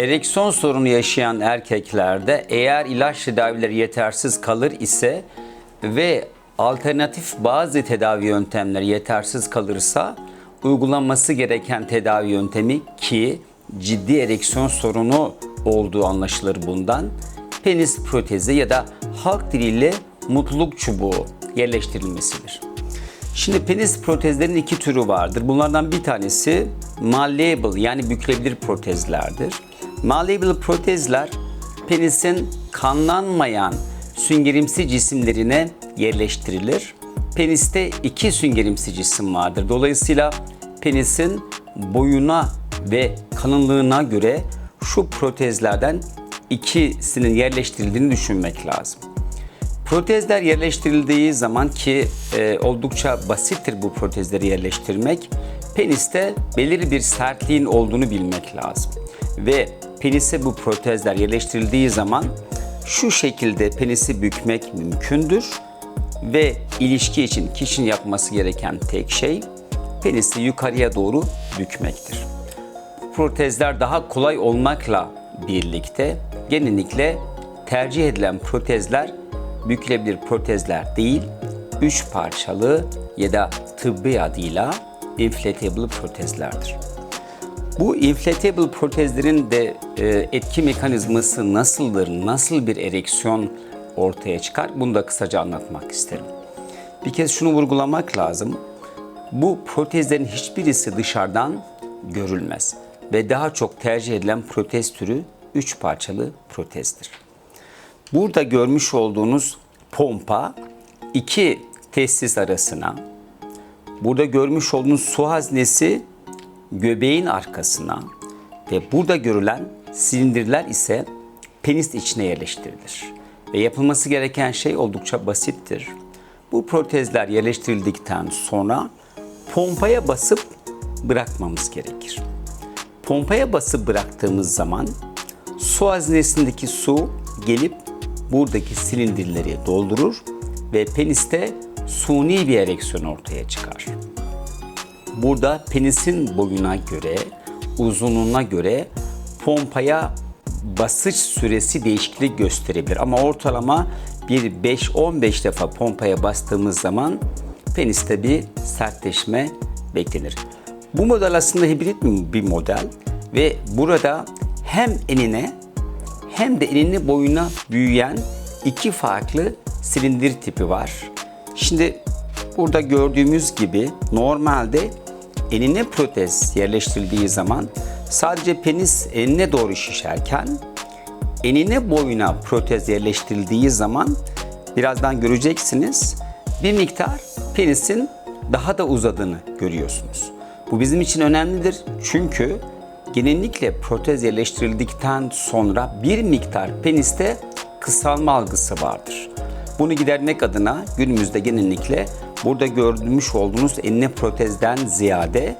Ereksiyon sorunu yaşayan erkeklerde eğer ilaç tedavileri yetersiz kalır ise ve alternatif bazı tedavi yöntemleri yetersiz kalırsa uygulanması gereken tedavi yöntemi ki ciddi ereksiyon sorunu olduğu anlaşılır bundan penis protezi ya da halk diliyle mutluluk çubuğu yerleştirilmesidir. Şimdi penis protezlerin iki türü vardır. Bunlardan bir tanesi malleable yani bükülebilir protezlerdir. Malleable protezler penisin kanlanmayan süngerimsi cisimlerine yerleştirilir. Peniste iki süngerimsi cisim vardır. Dolayısıyla penisin boyuna ve kalınlığına göre şu protezlerden ikisinin yerleştirildiğini düşünmek lazım. Protezler yerleştirildiği zaman ki e, oldukça basittir bu protezleri yerleştirmek, peniste belirli bir sertliğin olduğunu bilmek lazım. Ve penise bu protezler yerleştirildiği zaman şu şekilde penisi bükmek mümkündür ve ilişki için kişinin yapması gereken tek şey penisi yukarıya doğru bükmektir. Protezler daha kolay olmakla birlikte genellikle tercih edilen protezler bükülebilir protezler değil, üç parçalı ya da tıbbi adıyla inflatable protezlerdir. Bu inflatable protezlerin de e, etki mekanizması nasıldır, nasıl bir ereksiyon ortaya çıkar bunu da kısaca anlatmak isterim. Bir kez şunu vurgulamak lazım. Bu protezlerin hiçbirisi dışarıdan görülmez ve daha çok tercih edilen protez türü üç parçalı protezdir. Burada görmüş olduğunuz pompa iki testis arasına, burada görmüş olduğunuz su haznesi göbeğin arkasına ve burada görülen silindirler ise penis içine yerleştirilir. Ve yapılması gereken şey oldukça basittir. Bu protezler yerleştirildikten sonra pompaya basıp bırakmamız gerekir. Pompaya basıp bıraktığımız zaman su haznesindeki su gelip buradaki silindirleri doldurur ve peniste suni bir ereksiyon ortaya çıkar. Burada penisin boyuna göre, uzunluğuna göre pompaya basış süresi değişiklik gösterebilir. Ama ortalama bir 5-15 defa pompaya bastığımız zaman peniste bir sertleşme beklenir. Bu model aslında hibrit bir model ve burada hem enine hem de enini boyuna büyüyen iki farklı silindir tipi var. Şimdi burada gördüğümüz gibi normalde enine protez yerleştirildiği zaman sadece penis enine doğru şişerken enine boyuna protez yerleştirildiği zaman birazdan göreceksiniz bir miktar penisin daha da uzadığını görüyorsunuz. Bu bizim için önemlidir çünkü genellikle protez yerleştirildikten sonra bir miktar peniste kısalma algısı vardır. Bunu gidermek adına günümüzde genellikle burada görmüş olduğunuz enine protezden ziyade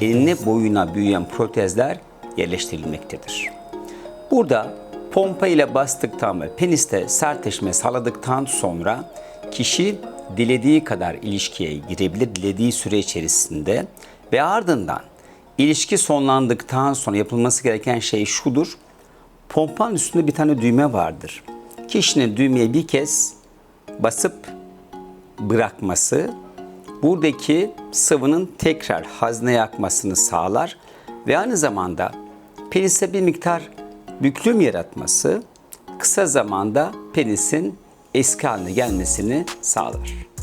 enine boyuna büyüyen protezler yerleştirilmektedir. Burada pompa ile bastıktan ve peniste sertleşme sağladıktan sonra kişi dilediği kadar ilişkiye girebilir dilediği süre içerisinde ve ardından ilişki sonlandıktan sonra yapılması gereken şey şudur. Pompanın üstünde bir tane düğme vardır. Kişinin düğmeye bir kez basıp bırakması buradaki sıvının tekrar hazneye akmasını sağlar ve aynı zamanda penise bir miktar büklüm yaratması kısa zamanda penisin eski haline gelmesini sağlar.